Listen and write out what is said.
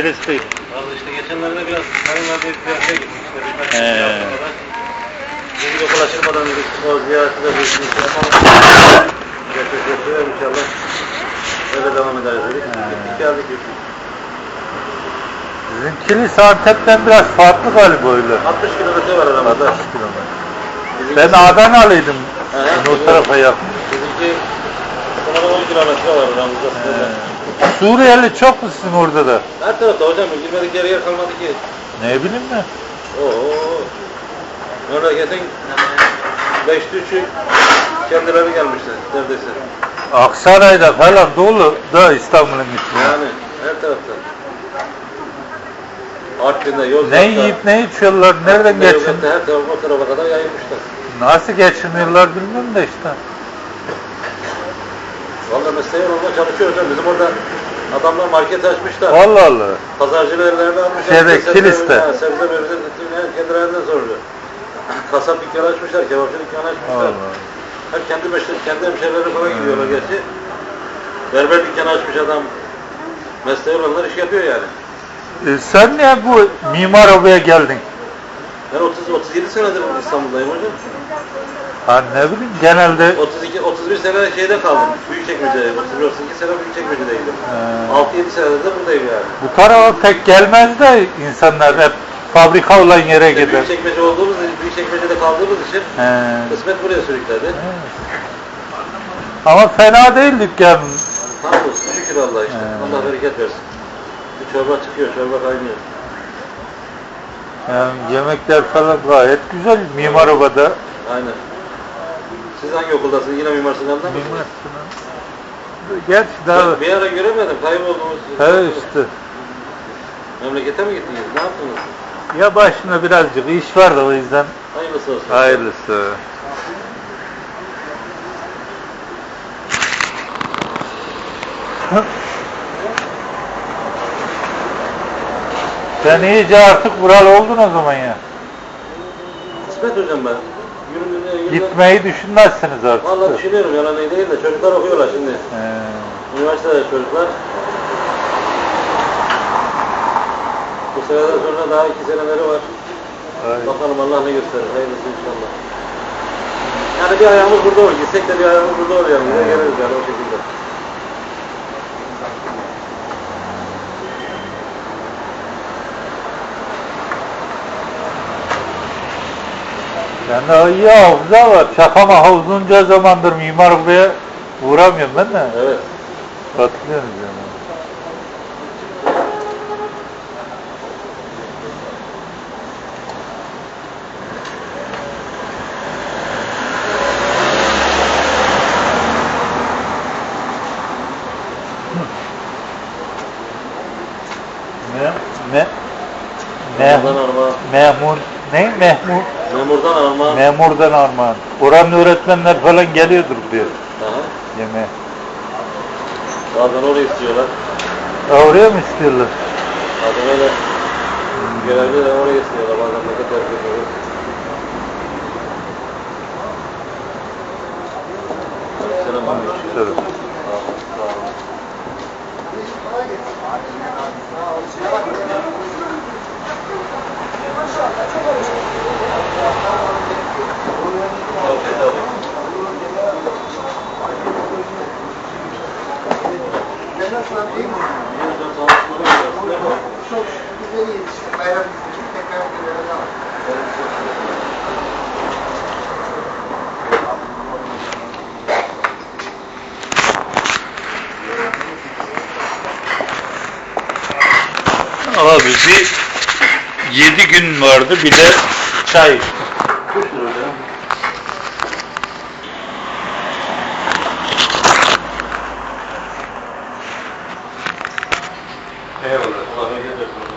Kilis'teyim. Abi işte geçenlerde biraz hanımlar bir ziyarete birkaç gün He. sonra. Dedik okul açılmadan dedik o ziyareti de bir şey yapalım. Gerçekleştirelim inşallah. Öyle devam ederiz dedik. Gittik geldik gittik. Sizin Kilis Antep'ten biraz farklı galiba öyle. 60 kilometre var aramızda. 60 kilometre. Bizimki- Ben Adanalıydım. Ben o tarafa yakın. Bizimki sanırım 10 kilometre var aramızda. Suriyeli çok mu sizin orada da? Her tarafta hocam girmedik yere yer kalmadı ki. Ne bileyim ben. Oo. Memleketin beşte üçü kendileri gelmişler neredeyse. Aksaray'da falan dolu da İstanbul'un içinde. Yani her tarafta. Artvin'de, Yozgat'ta. Ne yiyip ne içiyorlar, nereden geçin? Her tarafa, o tarafa kadar yayılmışlar. Nasıl geçiniyorlar bilmiyorum da işte. Vallahi mesleği olma çalışıyor hocam. Bizim orada adamlar market açmışlar. Allah Allah. Pazarcılı ellerine almışlar. Şeyde, Sebze- Kilis'te. Ha, Sebze mevze yani kendilerinden soruluyor. Kasap dükkanı açmışlar, kebapçı dükkanı açmışlar. Allah. Hep kendi meşleri, kendi hemşehrileri falan gidiyorlar gerçi. Berber dükkanı açmış adam. Mesleği olanlar iş yapıyor yani. E, sen niye bu mimar obaya geldin? Ben 30 37 senedir İstanbul'dayım hocam. Ha ne bileyim genelde 32 31 sene şeyde kaldım. Büyükçekmece'de. 31 32 sene Büyükçekmece'deydim. He. 6-7 senedir de buradayım yani. bu tarafa pek gelmez de insanlar hep fabrika olan yere İşte gider. Büyükçekmece olduğumuz, Büyükçekmece'de kaldığımız için He. kısmet buraya sürükledi. Ama fena değil dükkan. Hamdolsun şükür Allah işte. He. Allah bereket versin. Bir çorba çıkıyor, çorba kaynıyor. Yani yemekler falan gayet güzel mimar obada. Aynen. Siz hangi okuldasınız? Yine Mimar Sinan'da mısınız? Mimar Sinan. Gerçi daha Ben bir ara göremedim, kayboldunuz. he işte. Memlekete mi gittiniz? Ne yaptınız? Ya başına birazcık iş var da o yüzden Hayırlısı olsun. hayırlısı. Sen iyice artık buralı oldun o zaman ya. Kısmet hocam ben. Gitmeyi düşünmezsiniz artık. Vallahi düşünüyorum yalan değil de çocuklar okuyorlar şimdi. He. Üniversitede çocuklar. Bu seneden sonra daha iki seneleri var. Ay. Bakalım Allah ne gösterir. Hayırlısı inşallah. Yani bir ayağımız burada olur. Gitsek de bir ayağımız burada olur yani. Geliriz yani o şekilde. Sende iyi hafıza var. Şakama havuzunca zamandır mimar obaya uğramıyorum ben de. Evet. Katılıyorsunuz yani. Ne? Ne? Memurdan Meh, armağan. memur, ne? Mehmur, Memurdan armağan. memurdan armağan. Oranın öğretmenler falan geliyordur buraya Aha. yemeğe. Bazen orayı istiyorlar. Ha, oraya mı istiyorlar? Bazen öyle görevli de orayı istiyorlar. Bazen de terk ediyorlar. Selam aleyküm. Tabii. Sağ olun. Çok güzel yetiştik. Bayram için tekrar göreve devam. Abi bir yedi gün vardı bir de çay. Eyvallah.